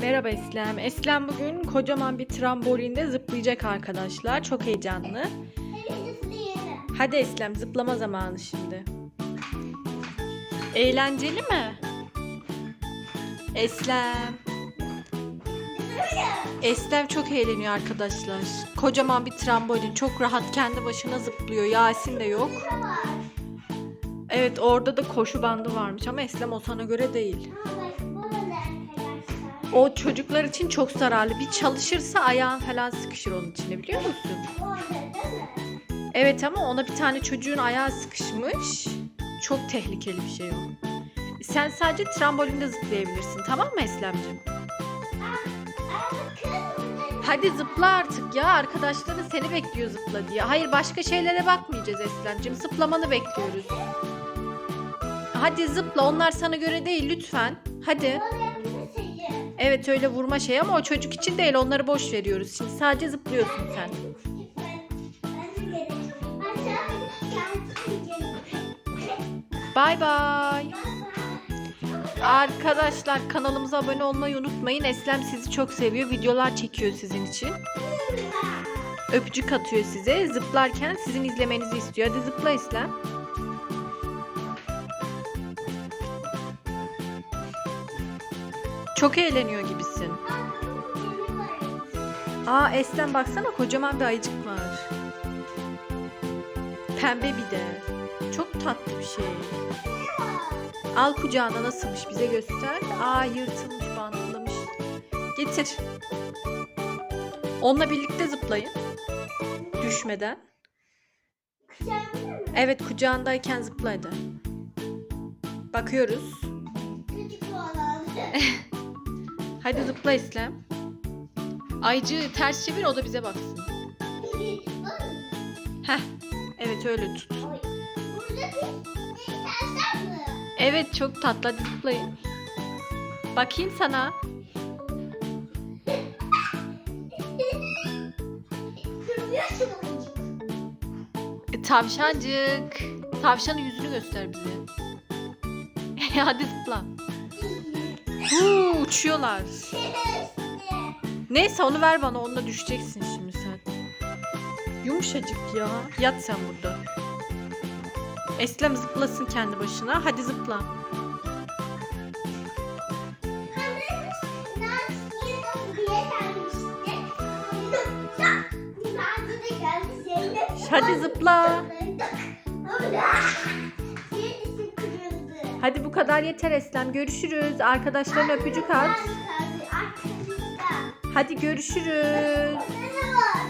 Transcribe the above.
Merhaba Eslem. Eslem bugün kocaman bir trambolinde zıplayacak arkadaşlar. Çok heyecanlı. Hadi Eslem zıplama zamanı şimdi. Eğlenceli mi? Eslem. Eslem çok eğleniyor arkadaşlar. Kocaman bir trambolin. Çok rahat kendi başına zıplıyor. Yasin de yok. Evet orada da koşu bandı varmış ama Eslem o sana göre değil. O çocuklar için çok zararlı. Bir çalışırsa ayağın falan sıkışır onun içine biliyor musun? Evet ama ona bir tane çocuğun ayağı sıkışmış. Çok tehlikeli bir şey o. Sen sadece trambolinde zıplayabilirsin tamam mı Eslemciğim? Hadi zıpla artık ya arkadaşların seni bekliyor zıpla diye. Hayır başka şeylere bakmayacağız Eslemciğim. Zıplamanı bekliyoruz. Hadi zıpla onlar sana göre değil lütfen. Hadi. Evet öyle vurma şey ama o çocuk için değil onları boş veriyoruz. Şimdi sadece zıplıyorsun sen. Bay bay. Arkadaşlar kanalımıza abone olmayı unutmayın. Eslem sizi çok seviyor. Videolar çekiyor sizin için. Öpücük atıyor size. Zıplarken sizin izlemenizi istiyor. Hadi zıpla Eslem. Çok eğleniyor gibisin. Aa Eslem baksana kocaman bir ayıcık var. Pembe bir de. Çok tatlı bir şey. Al kucağına nasılmış bize göster. Aa yırtılmış bantlamış. Getir. Onunla birlikte zıplayın. Düşmeden. Evet kucağındayken zıpla hadi. Bakıyoruz. Hadi zıpla İslam. Aycığı ters çevir o da bize baksın. Heh. Evet öyle tut. Evet çok tatlı hadi zıplayın. Bakayım sana. E, tavşancık. Tavşanın yüzünü göster bize. hadi zıpla. Uçuyorlar. Neyse onu ver bana onunla düşeceksin şimdi sen. Yumuşacık ya. Yat sen burada. Eslem zıplasın kendi başına. Hadi zıpla. Hadi zıpla. Hadi bu kadar yeter Eslem. Görüşürüz. Arkadaşlarına öpücük at. Hadi görüşürüz. Merhaba.